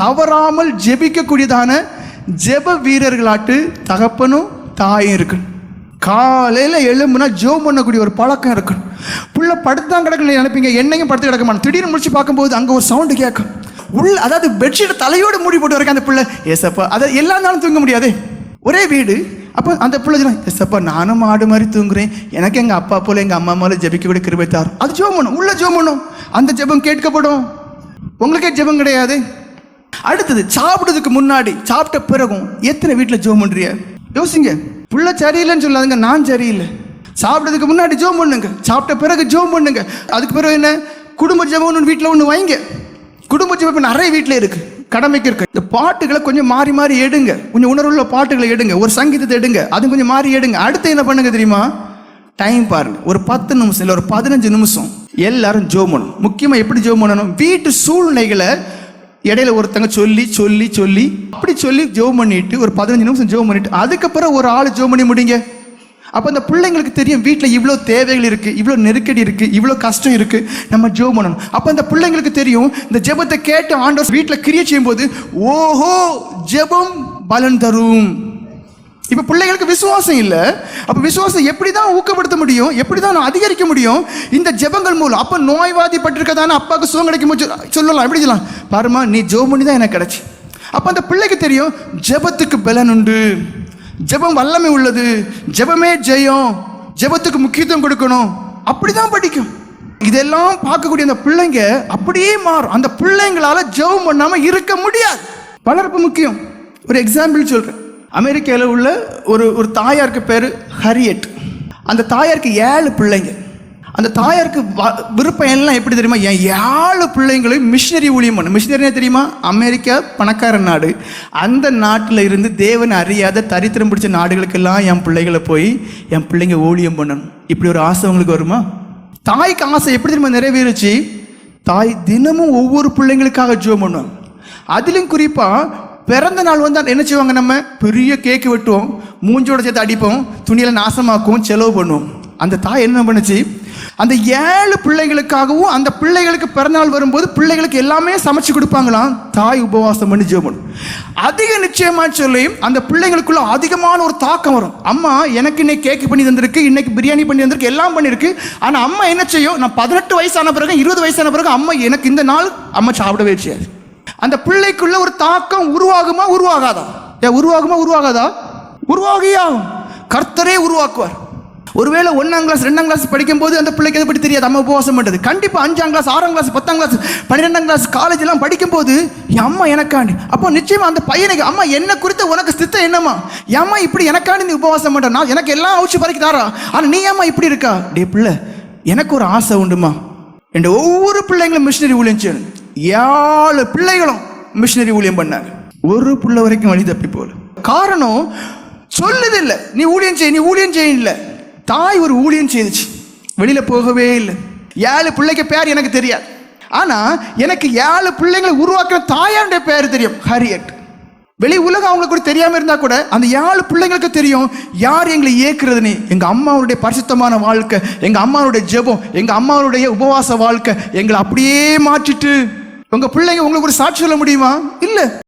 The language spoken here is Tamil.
தவறாமல் ஜெபிக்கக்கூடியதான ஜெப வீரர்களாட்டு தகப்பனும் தாயும் இருக்கணும். காலையில் எழும்புனா ஜோம் பண்ணக்கூடிய ஒரு பழக்கம் இருக்கணும். புள்ள படுத்தான் கிடக்கல நினைப்பீங்க. என்னையும் படுத்து கிடக்க திடீர்னு முடிச்சு பார்க்கும்போது அங்கே ஒரு சவுண்டு கேட்கும். உள்ள அதாவது பெட்ஷீட் தலையோடு மூடி போட்டு வரைக்கும் அந்த பிள்ளை ஏசப்பா அதை எல்லா நாளும் தூங்க முடியாதே? ஒரே வீடு. அப்போ அந்த பிள்ளை ஏசப்பா நானும் மாடு மாதிரி தூங்குறேன். எனக்கு எங்கள் அப்பா போல எங்கள் அம்மா மேலே ஜெபிக்கக்கூடிய கிருபை தாரும். அது ஜோம் பண்ணும். உள்ள ஜோம் பண்ணும். அந்த ஜெபம் கேட்கப்படும். உங்களுக்கே ஜெபம் கிடையாது? அடுத்தது சாப்பிடுறதுக்கு முன்னாடி சாப்பிட்ட பிறகும் எத்தனை வீட்டில் ஜோம் பண்ணுறிய யோசிங்க. புள்ள சரியில்லைன்னு சொல்லாதுங்க நான் சரியில்லை. சாப்பிட்றதுக்கு முன்னாடி ஜோம் பண்ணுங்க. சாப்பிட்ட பிறகு ஜோம் பண்ணுங்க. அதுக்கு பிறகு என்ன? குடும்ப ஜெபம் ஒன்று வீட்டில் ஒன்று வைங்க. குடும்ப ஜெபம் நிறைய வீட்டில் இருக்கு. கடமைக்கு இருக்கு. இந்த பாட்டுகளை கொஞ்சம் மாறி மாறி எடுங்க. கொஞ்சம் உணர்வுள்ள பாட்டுகளை எடுங்க. ஒரு சங்கீதத்தை எடுங்க. அது கொஞ்சம் மாறி எடுங்க. அடுத்து என்ன பண்ணுங்க தெரியுமா? டைம் பாருங்க. ஒரு பத்து நிமிஷம் இல்லை ஒரு பதினஞ்சு நிமிஷம் எல்லாரும் ஜோம் பண்ணணும். முக்கியமாக எப்படி ஜோம் பண்ணணும்? வீட்டு சூழ்நிலைகளை இடையில ஒருத்தங்க சொல்லி சொல்லி சொல்லி அப்படி சொல்லி ஜெபம் பண்ணிட்டு ஒரு பதினஞ்சு நிமிஷம் ஜெபம் பண்ணிட்டு அதுக்கப்புறம் ஒரு ஆள் ஜெபம் பண்ணி முடிங்க. அப்போ அந்த பிள்ளைங்களுக்கு தெரியும் வீட்டில் இவ்வளோ தேவைகள் இருக்குது இவ்வளோ நெருக்கடி இருக்குது இவ்வளோ கஷ்டம் இருக்குது நம்ம ஜெபம் பண்ணணும். அப்போ அந்த பிள்ளைங்களுக்கு தெரியும் இந்த ஜெபத்தை கேட்டு ஆண்டவர் வீட்டில் கிரியேட் செய்யும்போது ஓஹோ ஜெபம் பலன் தரும். இப்போ பிள்ளைங்களுக்கு விசுவாசம் இல்லை. அப்போ விசுவாசம் எப்படி தான் ஊக்கப்படுத்த முடியும்? எப்படி தான் அதிகரிக்க முடியும்? இந்த ஜெபங்கள் மூலம். அப்போ நோய்வாதிப்பட்டிருக்கதான அப்பாவுக்கு சுகம் கிடைக்கும் சொல்லலாம். எப்படி சொல்லலாம்? பாருமா நீ ஜெபம் பண்ணி தான் எனக்கு கிடைச்சி. அப்போ அந்த பிள்ளைக்கு தெரியும் ஜெபத்துக்கு பலன் உண்டு. ஜெபம் வல்லமை உள்ளது. ஜெபமே ஜெயம். ஜெபத்துக்கு முக்கியத்துவம் கொடுக்கணும். அப்படிதான் படிக்கும். இதெல்லாம் பார்க்கக்கூடிய அந்த பிள்ளைங்க அப்படியே மாறும். அந்த பிள்ளைங்களால ஜெபம் பண்ணாம இருக்க முடியாது. வளர்ப்பு முக்கியம். ஒரு எக்ஸாம்பிள் சொல்றேன். அமெரிக்காவில் உள்ள ஒரு ஒரு தாயாருக்கு பேர் ஹரியட். அந்த தாயாருக்கு ஏழு பிள்ளைங்க. அந்த தாயாருக்கு வ- விருப்பம் எல்லாம் எப்படி தெரியுமா? என் ஏழு பிள்ளைங்களையும் மிஷினரி ஊழியம் பண்ணு. மிஷினரினே தெரியுமா? அமெரிக்கா பணக்கார நாடு. அந்த நாட்டில் இருந்து தேவன் அறியாத தரித்திரம் பிடிச்ச நாடுகளுக்கெல்லாம் என் பிள்ளைகளை போய் என் பிள்ளைங்க ஊழியம் பண்ணணும். இப்படி ஒரு ஆசை உங்களுக்கு வருமா? தாய்க்கு ஆசை எப்படி தெரியுமா நிறைவேறுச்சு? தாய் தினமும் ஒவ்வொரு பிள்ளைங்களுக்காக ஜோம் பண்ணுவாங்க. அதிலும் குறிப்பாக பிறந்த நாள் வந்து என்ன செய்வாங்க நம்ம? பெரிய கேக்கு வெட்டுவோம் மூஞ்சோட சேர்த்து அடிப்போம் துணியில் நாசமாக்குவோம் செலவு பண்ணுவோம். அந்த தாய் என்ன பண்ணுச்சு? அந்த ஏழு பிள்ளைகளுக்காகவும் அந்த பிள்ளைகளுக்கு பிறந்தநாள் வரும்போது பிள்ளைகளுக்கு எல்லாமே சமைச்சு கொடுப்பாங்களாம். தாய் உபவாசம் பண்ணி ஜெபம். அதிக நிச்சயமா சொல்லி அந்த பிள்ளைங்களுக்குள்ள அதிகமான ஒரு தாக்கம் வரும். அம்மா எனக்கு இன்னைக்கு கேக்கு பண்ணி தந்திருக்கு இன்னைக்கு பிரியாணி பண்ணி தந்திருக்கு எல்லாம் பண்ணியிருக்கு ஆனால் அம்மா என்ன செய்யும்? நான் பதினெட்டு வயசான பிறகு இருபது வயசான பிறகு அம்மா எனக்கு இந்த நாள் அம்மா சாப்பிடவே செய்யாது. அந்த பிள்ளைக்குள்ள ஒரு தாக்கம் உருவாகுமா உருவாகாதா? ஏன் உருவாகுமா உருவாகாதா? உருவாகியே ஆகும் கர்த்தரே உருவாக்குவார். ஒருவேளை ஒன்றாம் கிளாஸ் ரெண்டாம் கிளாஸ் படிக்கும்போது அந்த பிள்ளைக்கு எதை பற்றி தெரியாது? அம்மா உபவாசம் பண்ணுறது கண்டிப்பாக அஞ்சாம் கிளாஸ் ஆறாம் கிளாஸ் பத்தாம் கிளாஸ் பன்னிரெண்டாம் கிளாஸ் காலேஜ் எல்லாம் படிக்கும்போது என் அம்மா எனக்காண்டி. அப்போ நிச்சயமா அந்த பையனுக்கு அம்மா என்ன குறித்த உனக்கு சித்தம் என்னம்மா? ஏம்மா இப்படி எனக்காண்டி நீ உபவாசம் பண்ணுற நான் எனக்கு எல்லாம் அவுச்சு பறக்கி தாரா? ஆனால் நீ ஏம்மா இப்படி இருக்கா? டே பிள்ளை எனக்கு ஒரு ஆசை உண்டுமா? என் ஒவ்வொரு பிள்ளைங்களும் மிஷினரி ஊழியம் ஏழு பிள்ளைகளும் மிஷினரி ஊழியம் பண்ணாங்க. ஒரு பிள்ளை வரைக்கும் வழி தப்பி போல. காரணம் சொல்லுதில்லை. நீ ஊழியம் செய் நீ ஊழியம் செய்ய இல்லை. தாய் ஒரு ஊழியம் செய்துச்சு. வெளியில போகவே இல்லை. ஏழு பிள்ளைக்கு பேர் எனக்கு தெரியாது. ஆனா எனக்கு ஏழு பிள்ளைங்களை உருவாக்குற தாயாருடைய பேர் தெரியும் ஹரியட். வெளி உலகம் அவங்களுக்கு கூட தெரியாம இருந்தா கூட அந்த ஏழு பிள்ளைங்களுக்கு தெரியும் யார் எங்களை இயக்குறதுன்னு எங்க அம்மாவுடைய பரிசுத்தமான வாழ்க்கை எங்க அம்மாவுடைய ஜெபம் எங்க அம்மாவுடைய உபவாச வாழ்க்கை எங்களை அப்படியே மாற்றிட்டு உங்க பிள்ளைங்க உங்களுக்கு ஒரு சாட்சி சொல்ல முடியுமா? இல்ல.